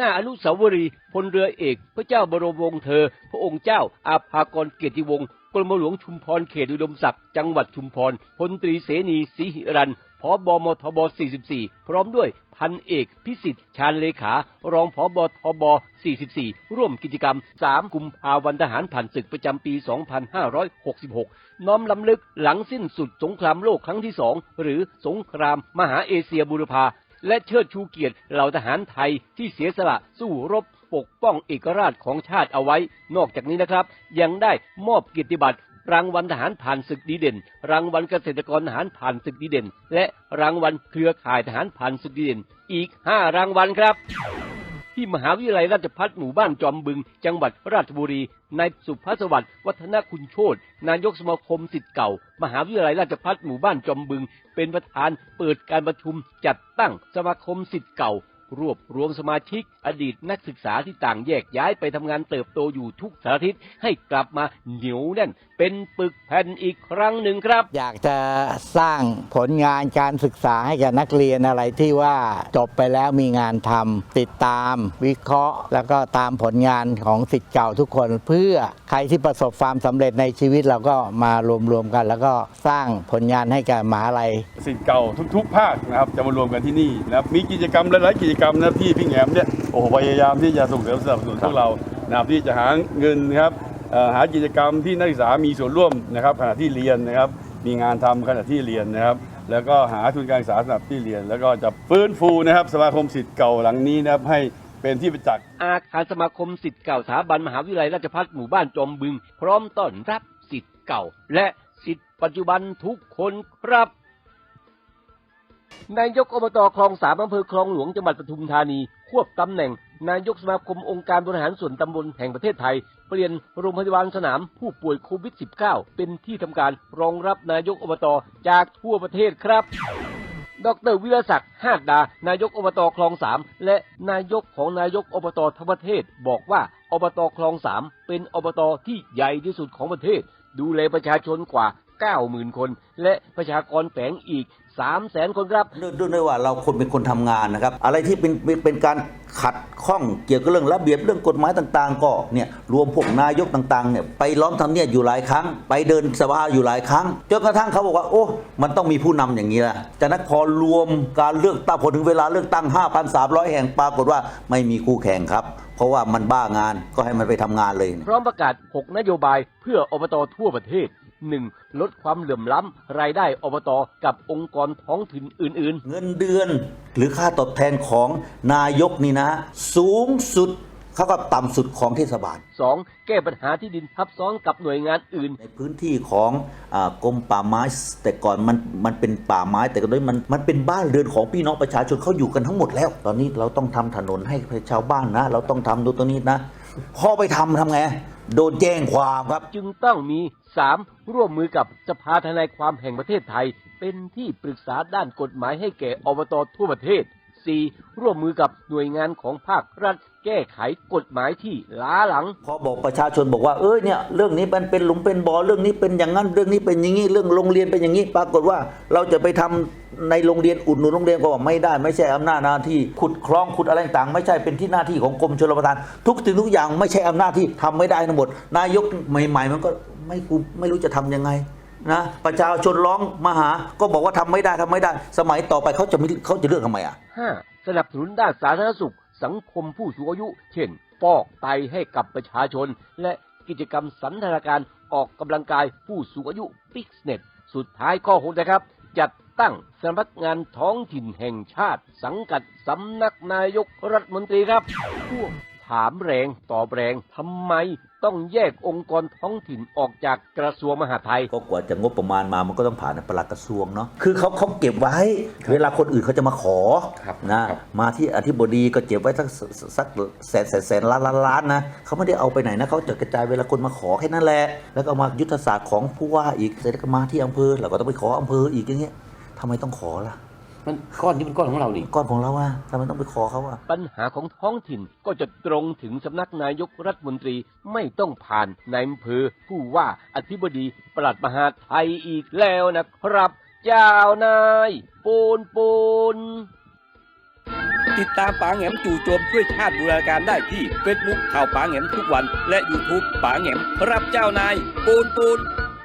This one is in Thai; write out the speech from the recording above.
หน้าอนุสาวรีย์พลเรือเอก พระเจ้าบรมวงศ์เธอ พระองค์เจ้าอาภากรเกียรติวงศ์กรมหลวงชุมพรเขตอุดมศักดิ์จังหวัดชุมพรพลตรีเสนีศรีหิรันพบมทบ 44 พร้อมด้วยพันเอกพิสิทธิ์ชาญเลขา รองพบทบ 44 ร่วมกิจกรรม 3 กุมภาวันทหารผ่านศึกประจำปี 2566 น้อมลำลึกหลังสิ้นสุดสงครามโลกครั้งที่สองหรือสงครามมหาเอเชียบูรพา และเชิดชูเกียรติเหล่าทหารไทยที่เสียสละสู้รบปกป้องเอกราชของชาติเอาไว้ นอกจากนี้นะครับ ยังได้มอบเกียรติบัตรรางวัลทหารผ่านศึกดีเด่น รางวัลเกษตรกรทหารผ่านศึกดีเด่น และรางวัลเครือข่ายทหารผ่านศึกดีเด่น อีก 5 รางวัลครับ ที่มหาวิทยาลัยราชภัฏหมู่บ้านจอมบึง จังหวัดราชบุรี นายสุภาสวัสดิ์วัฒนคุณโชตนายกสมาคมสิทธิ์เก่า มหาวิทยาลัยราชภัฏหมู่บ้านจอมบึง เป็นประธานเปิดการประชุมจัดตั้งสมาคมสิทธิ์เก่า รวบรวมสมาชิก อดีตนักศึกษาที่ต่างแยกย้ายไปทำงานเติบโตอยู่ทุกสารทิศให้กลับมาเหนียวแน่น เป็นปึกแผ่นอีกครั้งหนึ่งครับ อยากจะสร้างผลงานการศึกษาให้กับนักเรียนอะไรที่ว่าจบไปแล้วมีงานทำติดตาม วิเคราะห์ แล้วก็ตามผลงานของสิทธิ์เก่าทุกคน เพื่อใครที่ประสบความสำเร็จในชีวิตเราก็มารวมๆกัน แล้วก็สร้างผลงานให้กับมหาลัยสิทธิ์เก่าทุก ๆ ภาคนะครับจะมารวมกันที่นี่นะครับมีกิจกรรมหลายๆกิจกรรมนะครับที่พี่แหมเนี่ยโอ้โหพยายามที่จะส่งเสริมสนับสนุนพวกเรานะครับที่จะหาเงินนะครับหากิจกรรมที่นักศึกษามีส่วนร่วมนะครับขณะที่เรียนนะครับมีงานทำขณะที่เรียนนะครับ แล้วก็หาทุนการศึกษาสำหรับที่เรียน แล้วก็จะฟื้นฟูนะครับสมาคมสิทธิ์เก่าหลังนี้นะครับให้เป็นที่ประจักษ์อาคารสมาคมสิทธิ์เก่าสถาบันมหาวิทยาลัยราชภัฏหมู่บ้านจอมบึง พร้อมต้อนรับสิทธิ์เก่า และสิทธิ์ปัจจุบันทุกคนครับ นายกอบตคลองสามอำเภอคลองหลวงจังหวัดปทุมธานี ควบตำแหน่ง นายกสมาคมองค์การบริหารส่วนตำบลแห่งประเทศไทย เปลี่ยนโรงพยาบาลสนามผู้ป่วยโควิด -19 เป็นที่ทำการรองรับนายกอบตจากทั่วประเทศครับดรวิรศักดิ์หาดดา นายกอบตคลองสามและนายกของนายกอบตทั้งประเทศ บอกว่าอบตคลองสามเป็นอบตที่ใหญ่ที่สุดของประเทศ ดูแลประชาชนกว่า 90,000คน และประชากรแฝงอีก300,000คนครับเนื่องด้วยว่าเราคนเป็นคนทำงานนะครับ อะไรที่เป็นเป็นเป็นการขัดข้องเกี่ยวกับเรื่องระเบียบเรื่องกฎหมายต่างๆ ก็เนี่ยรวมพวกนายกต่างๆเนี่ยไปล้อมทำเนียบอยู่หลายครั้ง ไปเดินสภาอยู่หลายครั้งจนกระทั่งเขาบอกว่าโอ้มันต้องมีผู้นำอย่างนี้ละจากนั้นพอรวมการเลือกตั้งพอถึงเวลาเลือกตั้ง 5,300 แห่งปรากฏว่าไม่มีคู่แข่งครับ เพราะว่ามันบ้างานก็ให้มันไปทำงานเลย พร้อมประกาศ 6 นโยบายเพื่ออบตทั่วประเทศ 1. ลดความเหลื่อมล้ำรายได้อบตกับองค์กรท้องถิ่นอื่น ๆ เงินเดือนหรือค่าตอบแทนของนายกนี่นะ สูงสุดเขาก็ต่ำสุดของเทศบาล 2. แก้ปัญหาที่ดินทับซ้อนกับหน่วยงานอื่น ในพื้นที่ของอากรมป่าไม้แต่ก่อนมันมันเป็นป่าไม้ แต่ก็ด้วยมันมันเป็นบ้านเรือนของพี่น้องประชาชนเขาอยู่กันทั้งหมดแล้ว ตอนนี้เราต้องทำถนนให้ชาวบ้านนะ เราต้องทำดูตรงนี้นะพอไปทำทำไง โดนแจ้งความครับ จึงต้องมี 3. ร่วมมือกับสภาทนายความแห่งประเทศไทย เป็นที่ปรึกษาด้านกฎหมายให้แก่อบตทั่วประเทศ 4. ร่วมมือกับหน่วยงานของภาครัฐแก้ไขกฎหมายที่ล้าหลัง พอบอกประชาชนบอกว่าเอ้ยเนี่ยเรื่องนี้มันเป็นหลุมเป็นบ่อเรื่องนี้เป็นอย่างนั้นเรื่องนี้เป็นอย่างนี้เรื่องโรงเรียนเป็นอย่างนี้ปรากฏว่าเราจะไปทำในโรงเรียนอุดหนุนโรงเรียนก็ว่าไม่ได้ ไม่ใช่อำนาจหน้าที่ขุดคลองขุดอะไรต่างไม่ใช่เป็นที่หน้าที่ของกรมชลประทาน ทุกสิ่งทุกอย่างไม่ใช่อำนาจที่ทำไม่ได้ทั้งหมด นายกใหม่ ๆ มันก็ไม่กูไม่รู้จะทำยังไง นะประชาชนร้องมาหา ก็บอกว่าทำไม่ได้ทำไม่ได้ สมัยต่อไปเขาจะไม่เขาจะเลือกทำไมอะ 5. สนับสนุนด้านสาธารณสุข สังคมผู้สูงอายุ เช่นฟอกไตให้กับประชาชน และกิจกรรมสันทนาการออกกำลังกายผู้สูงอายุฟิกเน็ตสุดท้ายข้อหกนะครับ จัดตั้งสำนักงานท้องถิ่นแห่งชาติ สังกัดสำนักนายกรัฐมนตรีครับ ถามแรงตอบแรงทำไมต้องแยกองค์กรท้องถิ่นออกจากกระทรวงมหาดไทย ก็กว่าจะงบประมาณมามันก็ต้องผ่านปลัดกระทรวงเนาะคือเขาเขาเก็บไว้ เวลาคนอื่นเขาจะมาขอครับนะครับมาที่อธิบดีก็เก็บไว้สักสักแสนแสนแสนล้านล้านล้านนะเขาไม่ได้เอาไปไหนนะเขาจะกระจายเวลาคนมาขอแค่นั้นแหละ แล้วก็เอามายุทธศาสตร์ของผู้ว่าอีกเสร็จแล้วก็มาที่อำเภอเราก็ต้องไปขออำเภออีกอย่างเงี้ยทำไมต้องขอล่ะ มันก้อนนี้เป็นก้อนของเรานี่ก้อนของเราอะทำไมต้องไปขอเขาอะปัญหาของท้องถิ่นก็จะตรงถึงสำนักนายกรัฐมนตรีไม่ต้องผ่านนายอำเภอผู้ว่าอธิบดีปลัดมหาดไทยอีกแล้วนะครับ เจ้านายปูนปูนติดตามป๋าแหงมจู่โจมช่วยชาติบูรณาการได้ที่เฟซบุ๊กข่าวป๋าแหงมทุกวัน และ YouTube ป๋าแหงมรับเจ้านายปูนปูน